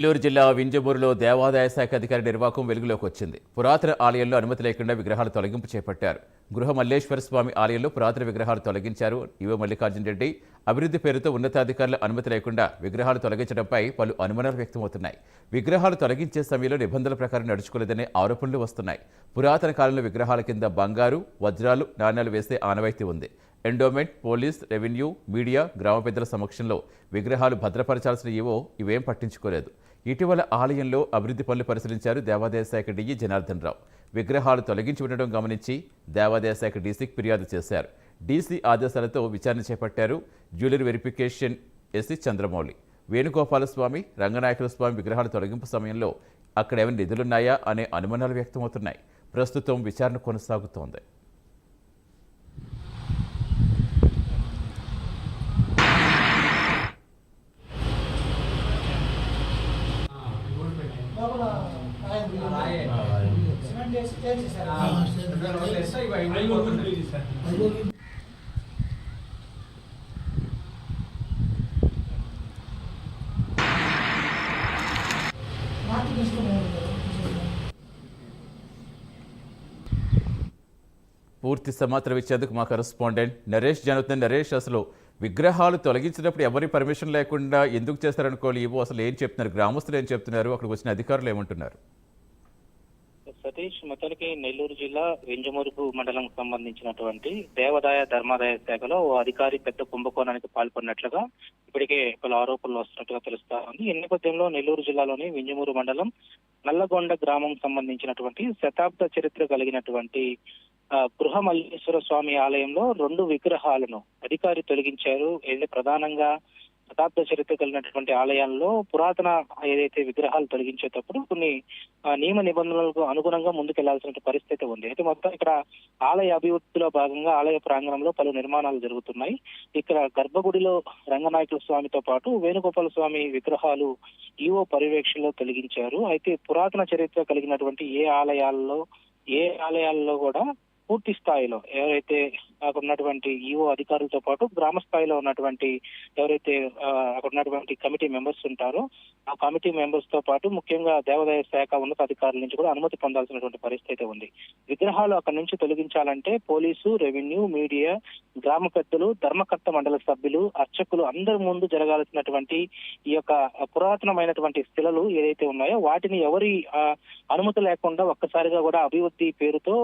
నెల్లూరు జిల్లా వింజమూరులో దేవాదాయ శాఖ అధికారి నిర్వాకం వెలుగులోకి వచ్చింది. పురాతన ఆలయంలో అనుమతి లేకుండా విగ్రహాలు తొలగింపు చేపట్టారు. గృహ మల్లేశ్వర స్వామి ఆలయంలో పురాతన విగ్రహాలు తొలగించారు. ఇవో మల్లికార్జున రెడ్డి అభివృద్ధి పేరుతో ఉన్నతాధికారుల అనుమతి లేకుండా విగ్రహాలు తొలగించడంపై పలు అనుమానాలు వ్యక్తమవుతున్నాయి. విగ్రహాలు తొలగించే సమయంలో నిబంధనల ప్రకారం నడుచుకోలేదనే ఆరోపణలు వస్తున్నాయి. పురాతన కాలంలో విగ్రహాల కింద బంగారు వజ్రాలు నాణ్యాలు వేసే ఆనవాయితీ ఉంది. ఎండోమెంట్ పోలీస్ రెవెన్యూ మీడియా గ్రామ పెద్దల సమక్షంలో విగ్రహాలు భద్రపరచాల్సిన ఏవో ఇవేం పట్టించుకోలేదు. ఇటీవల ఆలయంలో అభివృద్ధి పనులు పరిశీలించారు దేవాదాయ శాఖ డీఈ జనార్దన్ రావు. విగ్రహాలు తొలగించి ఉండడం గమనించి దేవాదాయ శాఖ డీసీకి ఫిర్యాదు చేశారు. డీసీ ఆదేశాలతో విచారణ చేపట్టారు jewellery verification SC Chandramouli. Venugopalaswamy రంగనాయకుల స్వామి విగ్రహాల తొలగింపు సమయంలో అక్కడ ఏమైనా నిధులున్నాయా అనే అనుమానాలు వ్యక్తమవుతున్నాయి. ప్రస్తుతం విచారణ కొనసాగుతోంది. లోపల. సిమెంట్ వేసి చేసేసారు. పూర్తి సమాచారం ఇచ్చేందుకు మా కరస్పాండెంట్ నరేష్ జరుగుతుంది నరేష్ అసలు విగ్రహాలు తొలగించినప్పుడు ఎవరి పర్మిషన్ లేకుండా ఎందుకు చేస్తారనుకోవాలి? ఇవో అసలు ఏం చెప్తున్నారు? గ్రామస్తులు ఏం చెప్తున్నారు? అక్కడికి వచ్చిన అధికారులు ఏమంటున్నారు? సతీష్ మొత్తానికి నెల్లూరు జిల్లా వెంజమూరుపు మండలం సంబంధించినటువంటి దేవాదాయ ధర్మాదాయ శాఖలో ఓ అధికారి పెద్ద కుంభకోణానికి పాల్పడినట్లుగా ఇప్పటికే పలు ఆరోపణలు వస్తున్నట్టుగా తెలుస్తా ఉంది. ఈ నేపథ్యంలో నెల్లూరు జిల్లాలోని వెంజమూరు మండలం నల్లగొండ గ్రామం సంబంధించినటువంటి శతాబ్ద చరిత్ర కలిగినటువంటి గృహ మల్లేశ్వర స్వామి ఆలయంలో రెండు విగ్రహాలను అధికారి తొలగించారు. ఏదైతే ప్రధానంగా శతాబ్ద చరిత్ర కలిగినటువంటి ఆలయాల్లో పురాతన ఏదైతే విగ్రహాలు తొలగించేటప్పుడు కొన్ని నియమ నిబంధనలకు అనుగుణంగా ముందుకెళ్ళాల్సిన పరిస్థితి ఉంది. అయితే మొత్తం ఇక్కడ ఆలయ అభివృద్ధిలో భాగంగా ఆలయ ప్రాంగణంలో పలు నిర్మాణాలు జరుగుతున్నాయి. ఇక్కడ గర్భగుడిలో రంగనాయకుల స్వామితో పాటు వేణుగోపాల స్వామి విగ్రహాలు ఈవో పర్యవేక్షణలో తొలగించారు. అయితే పురాతన చరిత్ర కలిగినటువంటి ఏ ఆలయాల్లో ఏ ఆలయాల్లో కూడా పూర్తి స్థాయిలో ఎవరైతే అక్కడ ఉన్నటువంటి ఈఓ అధికారులతో పాటు గ్రామ స్థాయిలో ఉన్నటువంటి ఎవరైతే అక్కడ ఉన్నటువంటి కమిటీ మెంబర్స్ ఉంటారో ఆ కమిటీ మెంబర్స్తో పాటు ముఖ్యంగా దేవాదాయ శాఖ ఉన్నతాధికారుల నుంచి కూడా అనుమతి పొందాల్సినటువంటి పరిస్థితి ఉంది. విగ్రహాలు అక్కడి నుంచి తొలగించాలంటే పోలీసు రెవెన్యూ మీడియా గ్రామ పెద్దలు ధర్మకర్త మండల సభ్యులు అర్చకులు అందరి ముందు జరగాల్సినటువంటి ఈ యొక్క పురాతనమైనటువంటి శిలలు ఏదైతే ఉన్నాయో వాటిని ఎవరి అనుమతి లేకుండా ఒక్కసారిగా కూడా అభివృద్ధి పేరుతో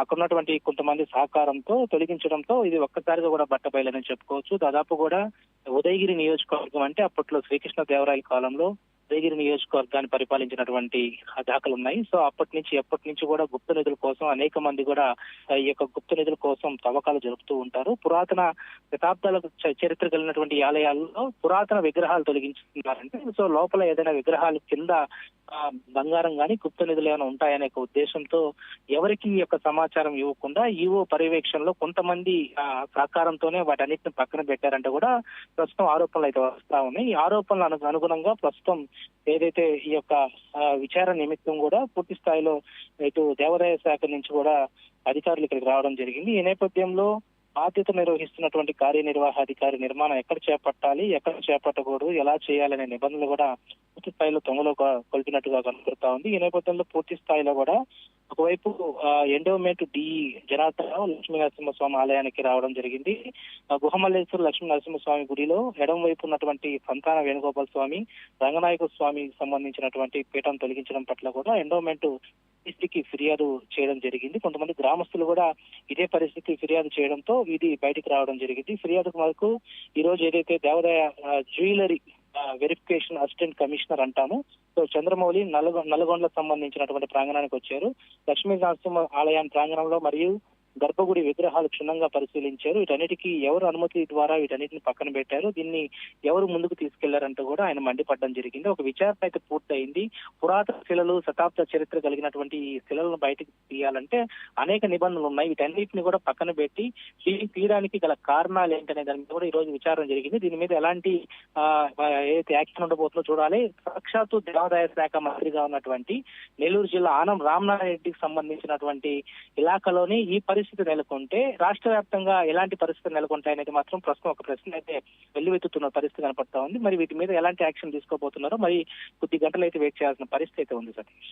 అక్కడ ఉన్నటువంటి కొంతమంది సహకారంతో తొలగించడంతో ఇది ఒక్కసారిగా కూడా బట్టబయలని చెప్పుకోవచ్చు. దాదాపు కూడా ఉదయగిరి నియోజకవర్గం అంటే అప్పట్లో శ్రీకృష్ణ దేవరాయల కాలంలో ఉదయగిరి నియోజకవర్గాన్ని పరిపాలించినటువంటి దాఖలు ఉన్నాయి సో అప్పటి నుంచి ఎప్పటి నుంచి కూడా గుప్త నిధుల కోసం అనేక మంది కూడా ఈ యొక్క గుప్త నిధుల కోసం తవ్వకాలు జరుపుతూ ఉంటారు. పురాతన శతాబ్దాలకు చ- చరిత్ర కలిగినటువంటి ఆలయాల్లో పురాతన విగ్రహాలు తొలగించుతున్నారంటే సో లోపల ఏదైనా విగ్రహాలు కింద బంగారం కానీ గుప్త నిధులు ఏమైనా ఉంటాయనే ఒక ఉద్దేశంతో ఎవరికి ఈ యొక్క సమాచారం ఇవ్వకుండా ఈవో పర్యవేక్షణలో కొంతమంది సహకారంతోనే వాటన్నిటిని పక్కన పెట్టారంటే కూడా ప్రస్తుతం ఆరోపణలు అయితే వస్తా ఉన్నాయి. ఈ ఆరోపణలు అనుగుణంగా ప్రస్తుతం ఏదైతే ఈ యొక్క విచారణ నిమిత్తం కూడా పూర్తి స్థాయిలో ఇటు దేవాదాయ శాఖ నుంచి కూడా అధికారులు ఇక్కడికి రావడం జరిగింది. ఈ నేపథ్యంలో బాధ్యత నిర్వహిస్తున్నటువంటి కార్యనిర్వాహాధికారి నిర్మాణం ఎక్కడ చేపట్టాలి ఎక్కడ చేపట్టకూడదు ఎలా చేయాలనే నిబంధనలు కూడా పూర్తి స్థాయిలో తొంగలో కొలిపినట్టుగా కొల్పినట్టుగా కనపడుతా ఉంది. ఈ నేపథ్యంలో పూర్తి స్థాయిలో కూడా ఒకవైపు ఎండోమెంట్ డి జనార్దనరావు లక్ష్మీ నరసింహస్వామి ఆలయానికి రావడం జరిగింది. గుహమల్లేశ్వర లక్ష్మీ నరసింహస్వామి గుడిలో ఎడం వైపు ఉన్నటువంటి సంతాన వేణుగోపాల స్వామి రంగనాయక స్వామికి సంబంధించినటువంటి పీఠం తొలగించడం పట్ల కూడా ఎండోమెంట్ పరిస్థితికి ఫిర్యాదు చేయడం జరిగింది. కొంతమంది గ్రామస్తులు కూడా ఇదే పరిస్థితి ఫిర్యాదు చేయడంతో ఇది బయటికి రావడం జరిగింది. ఫిర్యాదు వరకు ఈ రోజు ఏదైతే దేవాదాయ జ్యువెలరీ వెరిఫికేషన్ అసిస్టెంట్ కమిషనర్ అంటాము. సో చంద్రమౌళి నల్గొండ నల్గొండలకు సంబంధించినటువంటి ప్రాంగణానికి వచ్చారు. లక్ష్మీ నరసింహ ఆలయం ప్రాంగణంలో మరియు గర్భగుడి విగ్రహాలు క్షుణ్ణంగా పరిశీలించారు. వీటన్నిటికీ ఎవరు అనుమతి ద్వారా వీటన్నిటిని పక్కన పెట్టారు? దీన్ని ఎవరు ముందుకు తీసుకెళ్ళారంటూ కూడా ఆయన మండిపడడం జరిగింది. ఒక విచారణ అయితే పూర్తయింది. పురాతన శిలలు శతాబ్ద చరిత్ర కలిగినటువంటి ఈ శిలలను బయటకు తీయాలంటే అనేక నిబంధనలు ఉన్నాయి. వీటన్నిటిని కూడా పక్కన పెట్టి దీన్ని తీయడానికి గల కారణాలు ఏంటనే దాని మీద కూడా ఈ రోజు విచారణ జరిగింది. దీని మీద ఎలాంటి ఏదైతే యాక్షన్ ఉండబోతుందో చూడాలి. సాక్షాత్తు దేవాదాయ శాఖ మంత్రిగా ఉన్నటువంటి నెల్లూరు జిల్లా ఆనం రామనారాయణ రెడ్డికి సంబంధించినటువంటి ఇలాకాలోని ఈ పరి పరిస్థితి నెలకొంటే రాష్ట్ర వ్యాప్తంగా ఎలాంటి పరిస్థితులు నెలకొంటాయనేది మాత్రం ప్రస్తుతం ఒక ప్రశ్న అయితే వెల్లువెత్తుతున్న పరిస్థితి కనపడతా ఉంది. మరి వీటి మీద ఎలాంటి యాక్షన్ తీసుకోబోతున్నారో మరి కొద్ది గంటలు అయితే వెయిట్ చేయాల్సిన పరిస్థితి అయితే ఉంది సతీష్.